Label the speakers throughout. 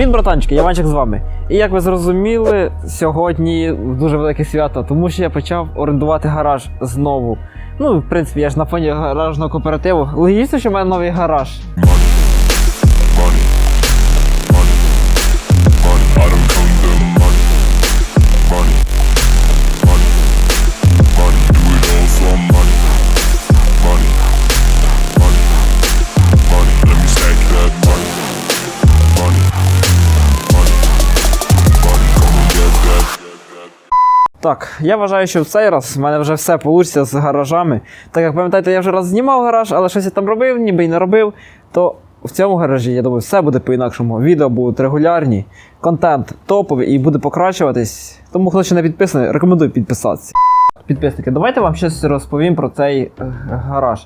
Speaker 1: Привіт, братанчики, я Ванчик з вами. І як ви зрозуміли, сьогодні дуже велике свято, тому що я почав орендувати гараж знову. Ну, в принципі, я ж на фоні гаражного кооперативу. Логічно, що в мене новий гараж. Так, я вважаю, що в цей раз в мене вже все вийде з гаражами. Так як пам'ятаєте, я вже раз знімав гараж, але щось я там робив, ніби й не робив. То в цьому гаражі, я думаю, все буде по-інакшому. Відео будуть регулярні, контент топовий і буде покращуватись. Тому хто ще не підписаний, рекомендую підписатися. Підписники, давайте вам щось розповім про цей е, гараж.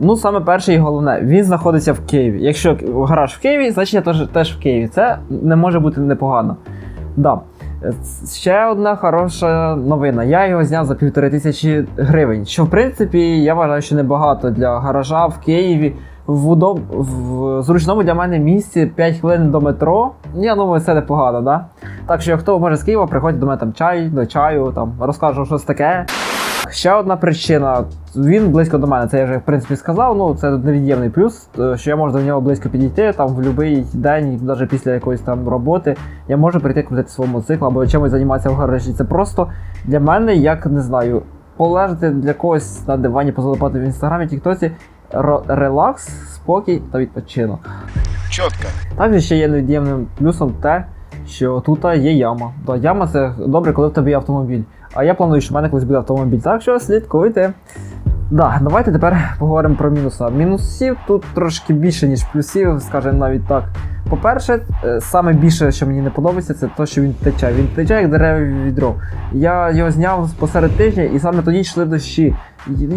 Speaker 1: Ну, саме перше і головне, він знаходиться в Києві. Якщо гараж в Києві, значить я теж, теж в Києві. Це не може бути непогано. Да. Е, Ще одна хороша новина. Я його зняв за півтори тисячі гривень. Що в принципі я вважаю, що небагато для гаража в Києві. В, удоб... в зручному для мене місці 5 хвилин до метро. Я думаю, це непогано, да? Так що, хто може з Києва, приходить до мене там чай, до чаю, там розкажу щось таке. Ще одна причина. Він близько до мене, це я вже в принципі сказав. Ну це невід'ємний плюс, е, що я можу до нього близько підійти там в будь-який день, навіть після якоїсь там роботи. Я можу прийти крутити свого мотоцикла або чимось займатися в гаражі. Це просто для мене, як не знаю, полежати для когось на дивані, позалипати в інстаграмі, тіктоці, ро- релакс, спокій та відпочинок.
Speaker 2: Чітко.
Speaker 1: Також ще є невід'ємним плюсом те, що тут є яма. Да, яма це добре, коли в тебе є автомобіль. А я планую, що в мене колись буде автомобіль. Так що слідкуйте. Да, давайте тепер поговоримо про мінуса. Мінусів тут трошки більше, ніж плюсів, скажімо навіть так. По-перше, е, саме більше, що мені не подобається, це те, що він тече. Він тече як дереве відро. Я його зняв посеред тижня і саме тоді йшли дощі.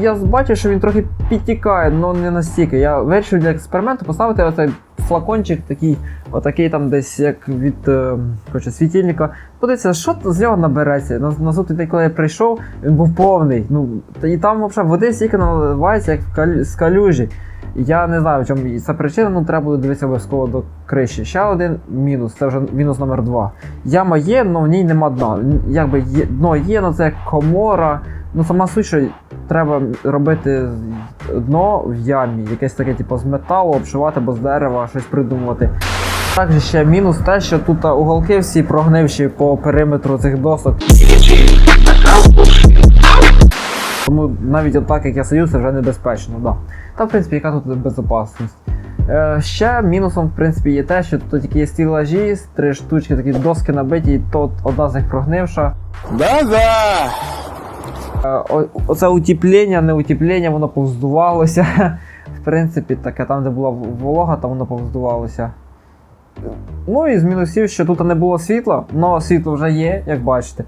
Speaker 1: Я бачив, що він трохи підтікає, але не настільки. Я вирішив для експерименту поставити оцей флакончик, такий, отакий там десь як від е, коротше, світильника. Подивіться, що з нього набереться. На, наступний день, коли я прийшов, він був повний. Ну, та і там взагалі води стільки наливається, як калю- з калюжі. Я не знаю, в чому це причина, ну треба буде дивитися обов'язково до криші. Ще один мінус, це вже мінус номер два. Яма є, але в ній нема дна. Якби є, дно є, але це як комора. Ну сама суть, що треба робити дно в ямі, якесь таке, типу, з металу, обшивати або з дерева, щось придумувати. Також ще мінус те, що тут уголки всі прогнивші по периметру цих досок. Тому навіть отак, як я сидю, це вже небезпечно. Да. Та в принципі, яка тут безпечність? Е, ще мінусом, в принципі, є те, що тут тільки є стілажі, три штучки, такі доски набиті, і то одна з них прогнивша.
Speaker 2: Да-да.
Speaker 1: Е, Оце утеплення, не утеплення, воно повздувалося. В принципі, таке там, де була волога, там воно повздувалося. Ну і з мінусів, що тут не було світла, але світло вже є, як бачите.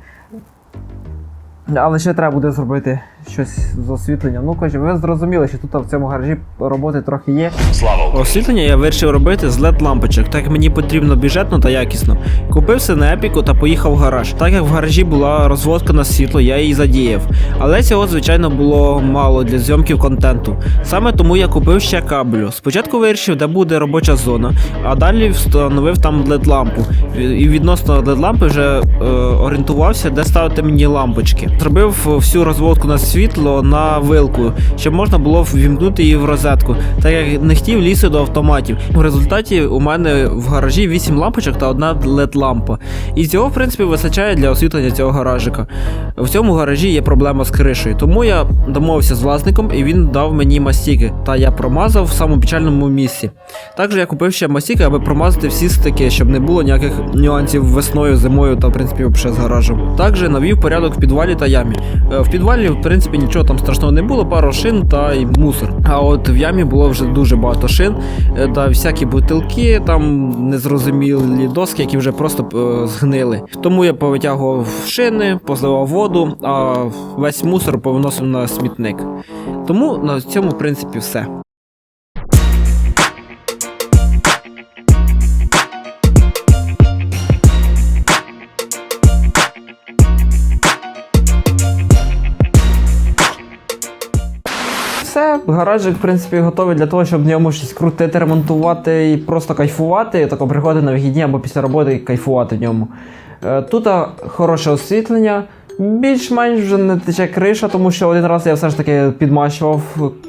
Speaker 1: Але ще треба буде зробити щось з освітленням. Ну, коротше, ви зрозуміли, що тут в цьому гаражі роботи трохи є.
Speaker 2: Слава Україні.
Speaker 3: Освітлення я вирішив робити з led лампочок, так як мені потрібно бюджетно та якісно. Купив все на епіку та поїхав в гараж. Так як в гаражі була розводка на світло, я її задіяв. Але цього, звичайно, було мало для зйомків контенту. Саме тому я купив ще кабелю. Спочатку вирішив, де буде робоча зона, а далі встановив там led лампу. І відносно led лампи вже е, орієнтувався, де ставити мені лампочки. Зробив всю розводку на світло на вилку, щоб можна було ввімкнути її в розетку, так як не хотів лізти до автоматів. В результаті у мене в гаражі 8 лампочок та одна led лампа. І цього, в принципі, вистачає для освітлення цього гаражика. В цьому гаражі є проблема з кришею, тому я домовився з власником і він дав мені мастіки, та я промазав в самому печальному місці. Також я купив ще мастіки, аби промазати всі стики, щоб не було ніяких нюансів весною, зимою та в принципі взагалі з гаражем. Також навів порядок в підвалі та ямі. Е, В підвалі, в принципі, нічого там страшного не було, пару шин та й мусор. А от в ямі було вже дуже багато шин е, та всякі бутилки, там незрозумілі доски, які вже просто е, згнили. Тому я повитягував шини, позливав воду, а весь мусор повиносив на смітник. Тому на цьому, в принципі, все.
Speaker 1: Гаражик, в принципі, готовий для того, щоб в ньому щось крутити, ремонтувати і просто кайфувати. Тако приходити на вихідні або після роботи кайфувати в ньому. Е, Тут хороше освітлення. Більш-менш вже не тече криша, тому що один раз я все ж таки підмащував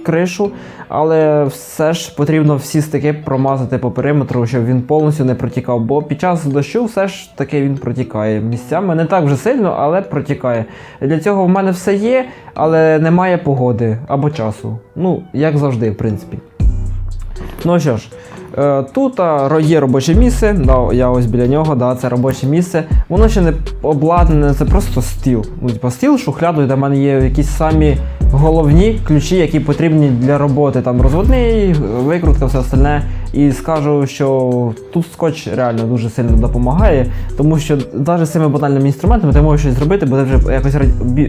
Speaker 1: кришу, але все ж потрібно всі стики промазати по периметру, щоб він повністю не протікав. Бо під час дощу все ж таки він протікає місцями. Не так вже сильно, але протікає. Для цього в мене все є, але немає погоди або часу. Ну, як завжди, в принципі. Ну що ж, тут а, є робоче місце, да, я ось біля нього, да, це робоче місце. Воно ще не обладнане, це просто стіл. Ну, типу, стіл, шухляду, де в мене є якісь самі головні ключі, які потрібні для роботи. Там розводний, викрутка, все остальне. І скажу, що тут скотч реально дуже сильно допомагає, тому що навіть з цими банальними інструментами ти можеш щось зробити, бо ти вже якось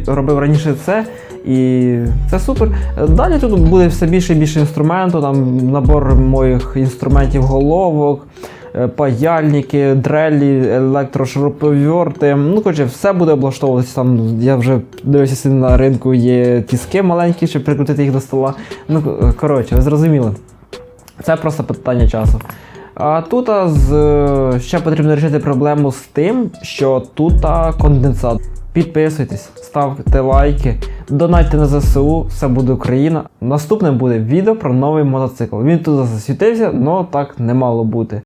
Speaker 1: робив раніше це, і це супер. Далі тут буде все більше і більше інструменту, там набор моїх інструментів головок, паяльники, дрелі, електрошуруповерти. Ну, коротше, все буде облаштовуватися. Там я вже дивився на ринку, є тіски маленькі, щоб прикрутити їх до стола. Ну, е, коротше, ви зрозуміли. Це просто питання часу. А тут з, е, ще потрібно вирішити проблему з тим, що тут конденсат. Підписуйтесь, ставте лайки, донайте на ЗСУ, все буде Україна. Наступним буде відео про новий мотоцикл. Він тут засвітився, але так не мало бути.